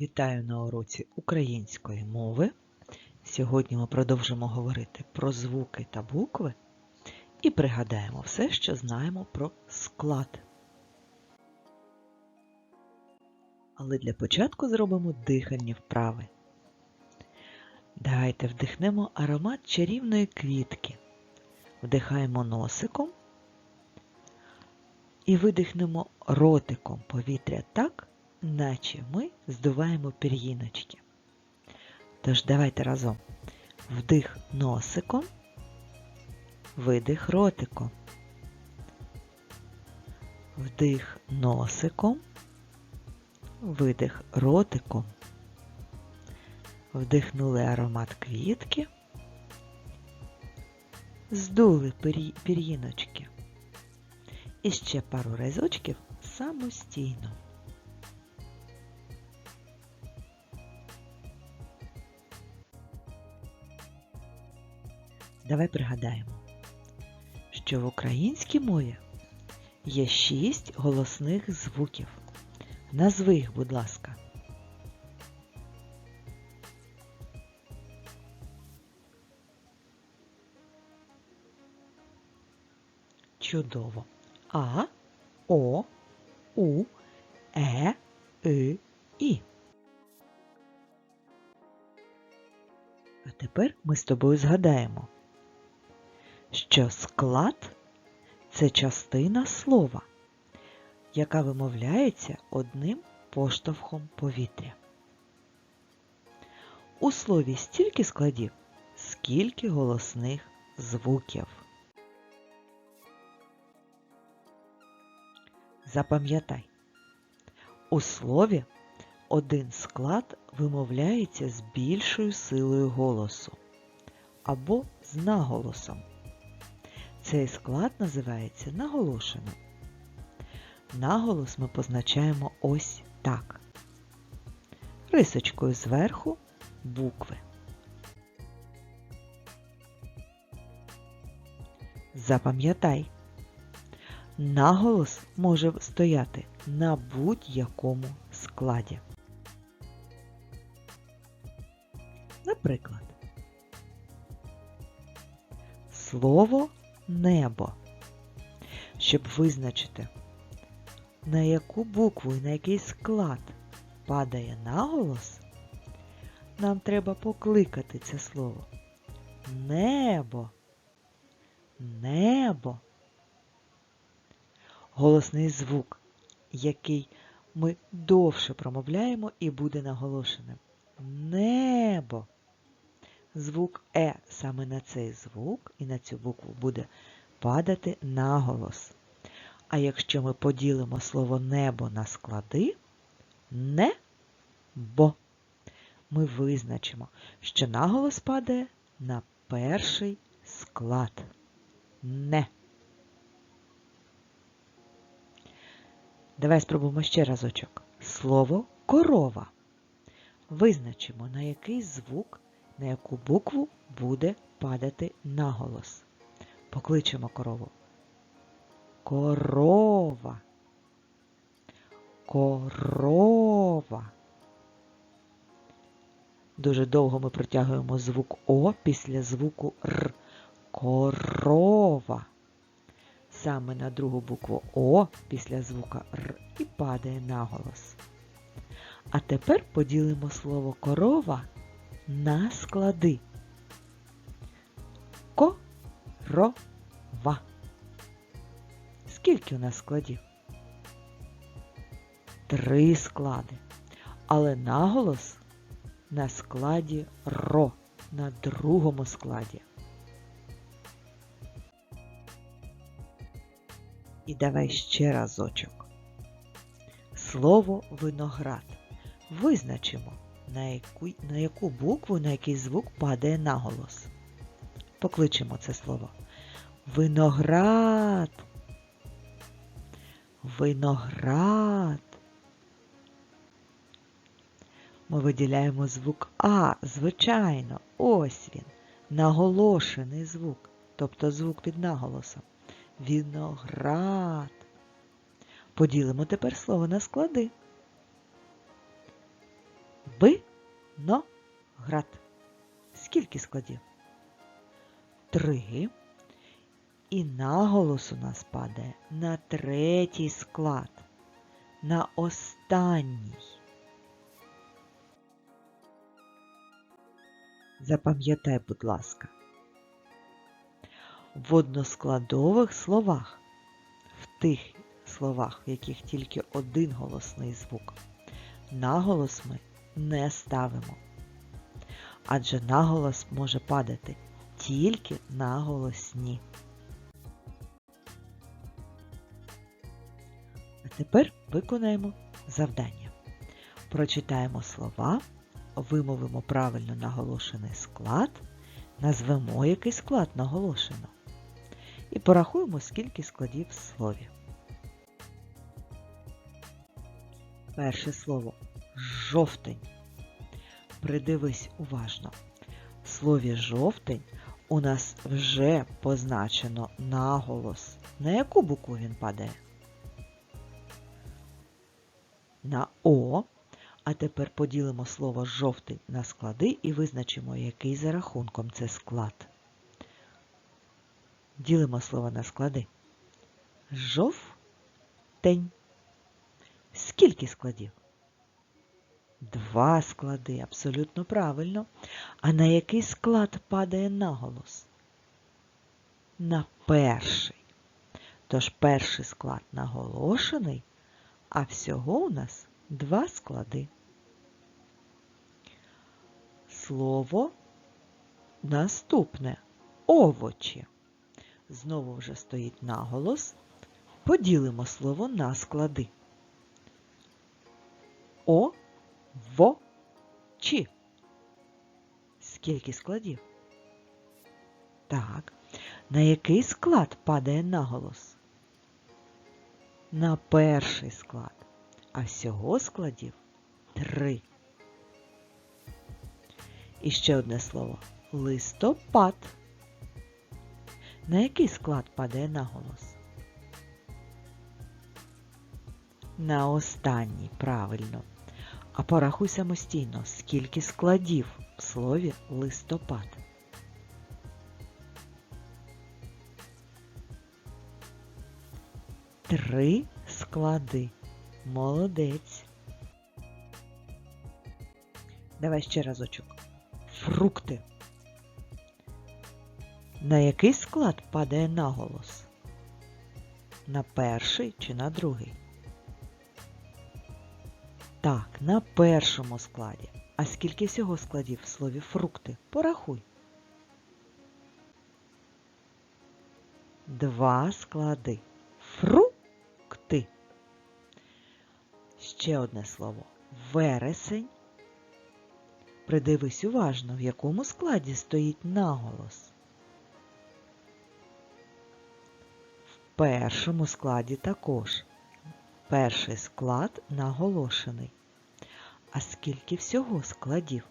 Вітаю на уроці української мови. Сьогодні ми продовжимо говорити про звуки та букви і пригадаємо все, що знаємо про склад. Але для початку зробимо дихальні вправи. Давайте вдихнемо аромат чарівної квітки. Вдихаємо носиком і видихнемо ротиком повітря так, наче ми здуваємо пір'їночки. Тож давайте разом вдих носиком, видих ротиком. Вдих носиком, видих ротиком. Вдихнули аромат квітки, здули пір'їночки. І ще пару разочків самостійно. Давай пригадаємо, що в українській мові є шість голосних звуків. Назви їх, будь ласка. Чудово. А, О, У, Е, И, І. А тепер ми з тобою згадаємо, що склад це частина слова, яка вимовляється одним поштовхом повітря. У слові стільки складів, скільки голосних звуків. Запам'ятай, у слові один склад вимовляється з більшою силою голосу або з наголосом. Цей склад називається наголошеним. Наголос ми позначаємо ось так. Рисочкою зверху букви. Запам'ятай, наголос може стояти на будь-якому складі. Наприклад, слово небо. Щоб визначити, на яку букву і на який склад падає наголос, нам треба покликати це слово. Небо. Небо. Голосний звук, який ми довше промовляємо і буде наголошеним. Небо. Звук Е саме на цей звук і на цю букву буде падати наголос. А якщо ми поділимо слово небо на склади, не-бо, ми визначимо, що наголос падає на перший склад. Не. Давай спробуємо ще разочок. Слово корова. Визначимо, на який звук, на яку букву буде падати наголос. Покличемо корову. Корова. Корова. Дуже довго ми протягуємо звук О після звуку Р. Корова. Саме на другу букву О після звука Р і падає наголос. А тепер поділимо слово корова на склади. Корова. Скільки у нас складів? Три склади. Але наголос на складі ро, на другому складі. І давай ще разочок. Слово виноград. Визначимо, на яку, на яку букву, на який звук падає наголос. Покличемо це слово. Виноград. Виноград. Ми виділяємо звук А, звичайно, ось він, наголошений звук, тобто звук під наголосом. Віноград. Поділимо тепер слово на склади. Виноград. Скільки складів? Три. І наголос у нас падає на третій склад, на останній. Запам'ятай, будь ласка, в односкладових словах, в тих словах, в яких тільки один голосний звук, наголос ми не ставимо. Адже наголос може падати тільки на голосні. А тепер виконаємо завдання. Прочитаємо слова, вимовимо правильно наголошений склад, назвемо який склад наголошено. І порахуємо, скільки складів в слові. Перше слово жовтень. Придивись уважно. В слові жовтень у нас вже позначено наголос. На яку букву він падає? На О. А тепер поділимо слово жовтий на склади і визначимо, який за рахунком це склад. Ділимо слово на склади. Жовтень. Скільки складів? Два склади, абсолютно правильно. А на який склад падає наголос? На перший. Тож перший склад наголошений, а всього у нас два склади. Слово наступне овочі. Знову вже стоїть наголос. Поділимо слово на склади. О, во, чи. Скільки складів? Так. На який склад падає наголос? На перший склад. А всього складів три. І ще одне слово. Листопад. На який склад падає наголос? На останній, правильно. А порахуй самостійно, скільки складів в слові листопад. Три склади. Молодець. Давай ще разочок. Фрукти. На який склад падає наголос? На перший чи на другий? Так, на першому складі. А скільки всього складів в слові фрукти? Порахуй. Два склади. Фрукти. Ще одне слово. Вересень. Придивись уважно, в якому складі стоїть наголос. В першому складі також. Перший склад наголошений. А скільки всього складів?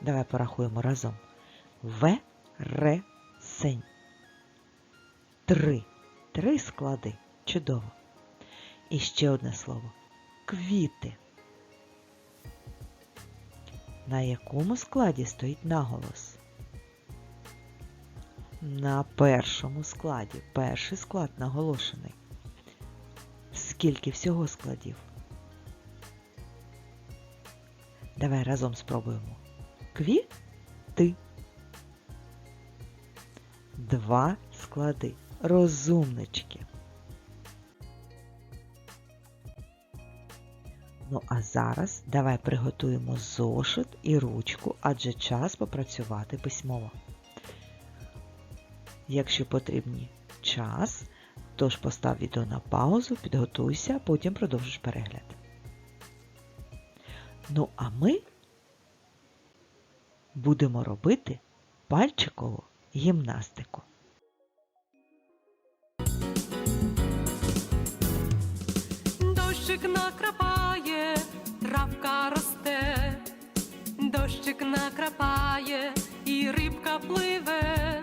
Давай порахуємо разом. Вересень. Три. Три склади. Чудово. І ще одне слово. Квіти. На якому складі стоїть наголос? На першому складі. Перший склад наголошений. Скільки всього складів? Давай разом спробуємо. Квіти. Два склади. Розумнички. Ну, а зараз давай приготуємо зошит і ручку, адже час попрацювати письмово. Якщо потрібні час, тож постав відео на паузу, підготуйся, потім продовжиш перегляд. Ну, а ми будемо робити пальчикову гімнастику. Дощик накрапає, травка росте, дощик накрапає, і рибка пливе,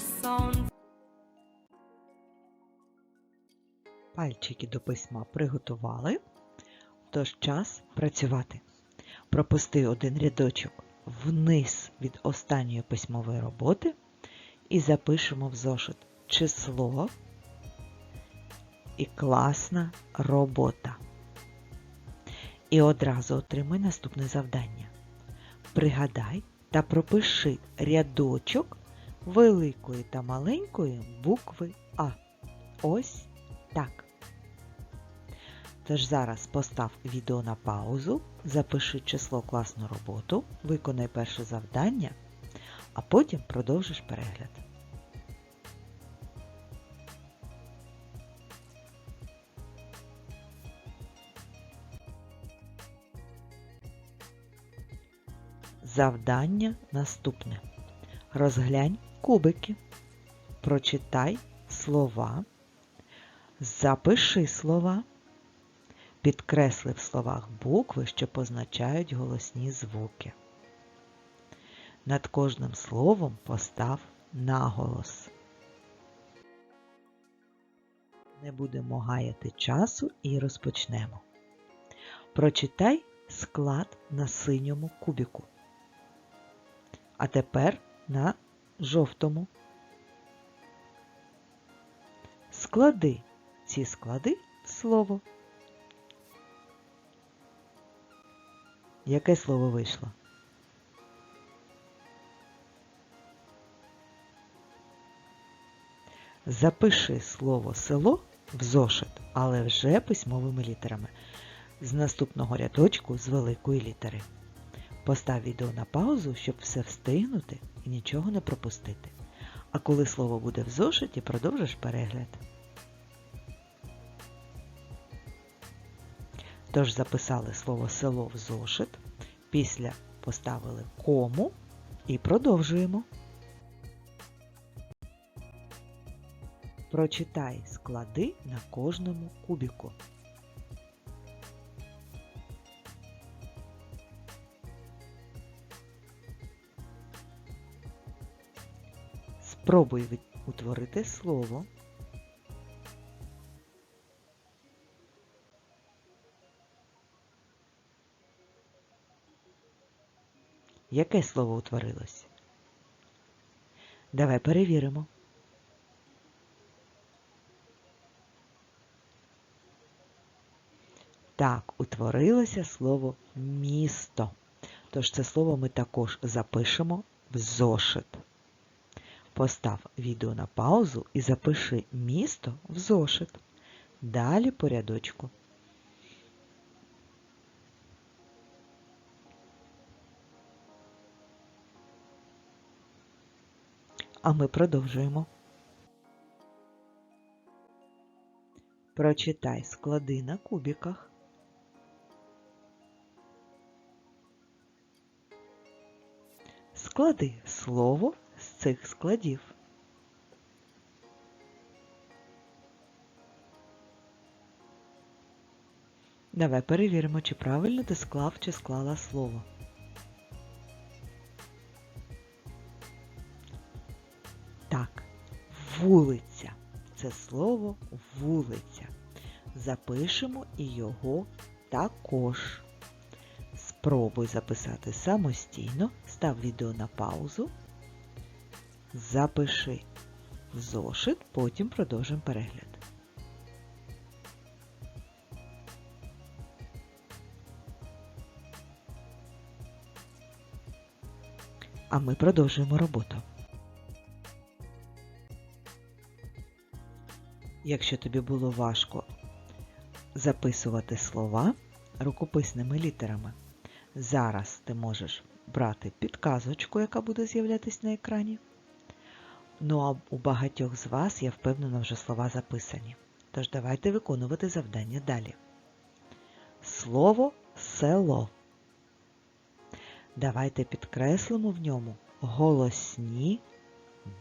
Пальчики до письма приготували, тож час працювати. Пропусти один рядочок вниз від останньої письмової роботи і запишемо в зошит число і класна робота. І одразу отримай наступне завдання. Пригадай та пропиши рядочок великої та маленької букви А. Ось так. Тож зараз постав відео на паузу, запиши число класну роботу, виконай перше завдання, а потім продовжиш перегляд. Завдання наступне. Розглянь кубики. Прочитай слова. Запиши слова. Підкресли в словах букви, що позначають голосні звуки. Над кожним словом постав наголос. Не будемо гаяти часу і розпочнемо. Прочитай склад на синьому кубіку. А тепер на жовтому. Склади ці склади слово. Яке слово вийшло? Запиши слово село в зошит, але вже письмовими літерами. З наступного рядочку з великої літери. Постав відео на паузу, щоб все встигнути і нічого не пропустити. А коли слово буде в зошиті, продовжиш перегляд. Тож записали слово село в зошит, після поставили кому і продовжуємо. Прочитай склади на кожному кубіку. Спробуй утворити слово. Яке слово утворилось? Давай перевіримо. Так, утворилося слово місто. Тож це слово ми також запишемо в зошит. Постав відео на паузу і запиши місто в зошит. Далі по рядочку. А ми продовжуємо. Прочитай склади на кубіках. Склади слово з цих складів. Давай перевіримо, чи правильно ти склав чи склала слово. Вулиця. Це слово вулиця. Запишемо і його також. Спробуй записати самостійно, став відео на паузу, запиши зошит, потім продовжимо перегляд. А ми продовжуємо роботу. Якщо тобі було важко записувати слова рукописними літерами, зараз ти можеш брати підказочку, яка буде з'являтися на екрані. Ну а у багатьох з вас, я впевнена, вже слова записані. Тож давайте виконувати завдання далі. Слово село. Давайте підкреслимо в ньому голосні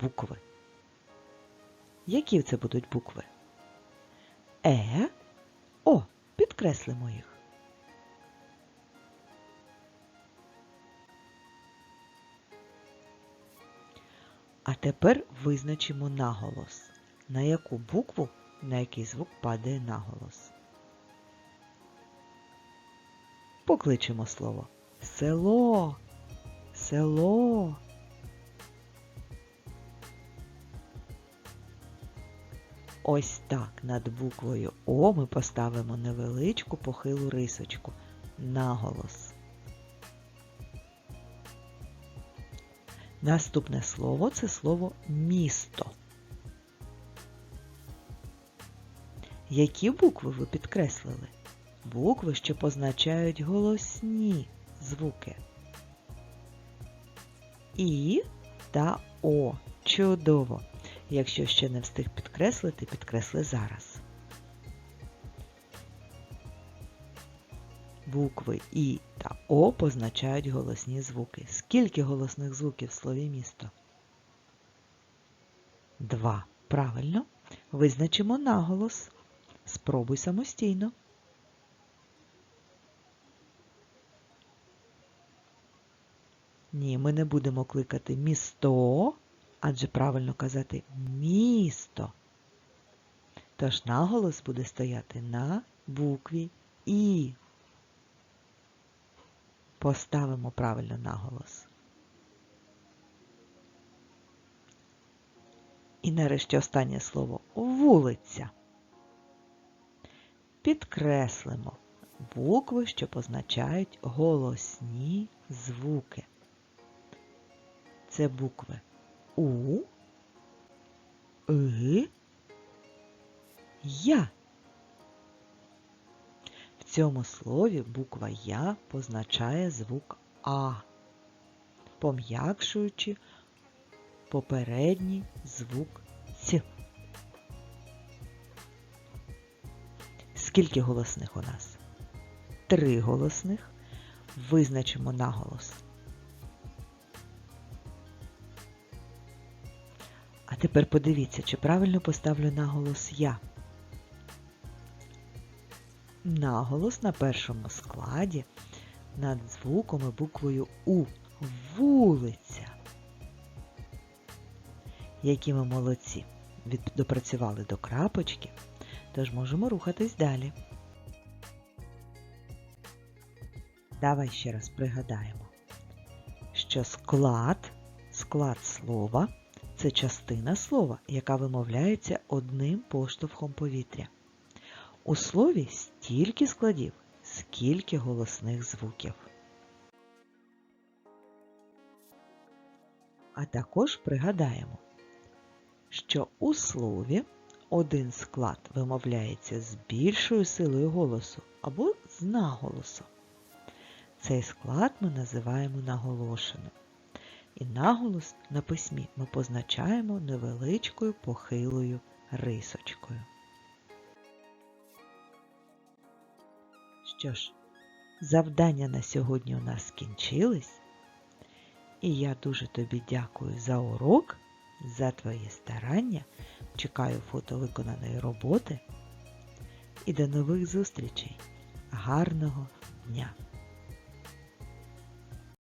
букви. Які це будуть букви? Е, О, підкреслимо їх. А тепер визначимо наголос. На яку букву, на який звук падає наголос. Покличемо слово село, село. Ось так над буквою О ми поставимо невеличку похилу рисочку наголос. Наступне слово це слово місто. Які букви ви підкреслили? Букви, що позначають голосні звуки. І та О. Чудово! Якщо ще не встиг підкреслити, підкресли зараз. Букви І та О позначають голосні звуки. Скільки голосних звуків в слові місто? Два. Правильно. Визначимо наголос. Спробуй самостійно. Ні, ми не будемо кликати місто, адже правильно казати місто. Тож наголос буде стояти на букві І. Поставимо правильно наголос. І нарешті останнє слово вулиця. Підкреслимо букви, що позначають голосні звуки. Це букви У, И, Я. В цьому слові буква Я позначає звук А, пом'якшуючи попередній звук Ц. Скільки голосних у нас? Три голосних. Визначимо наголос. Тепер подивіться, чи правильно поставлю наголос я. Наголос на першому складі над звуком і буквою У. Вулиця. Які ми молодці. Допрацювали до крапочки, тож можемо рухатись далі. Давай ще раз пригадаємо, що склад, склад слова це частина слова, яка вимовляється одним поштовхом повітря. У слові стільки складів, скільки голосних звуків. А також пригадаємо, що у слові один склад вимовляється з більшою силою голосу або з наголосом. Цей склад ми називаємо наголошеним. І наголос на письмі ми позначаємо невеличкою похилою рисочкою. Що ж, завдання на сьогодні у нас скінчились. І я дуже тобі дякую за урок, за твої старання. Чекаю фото виконаної роботи. І до нових зустрічей. Гарного дня!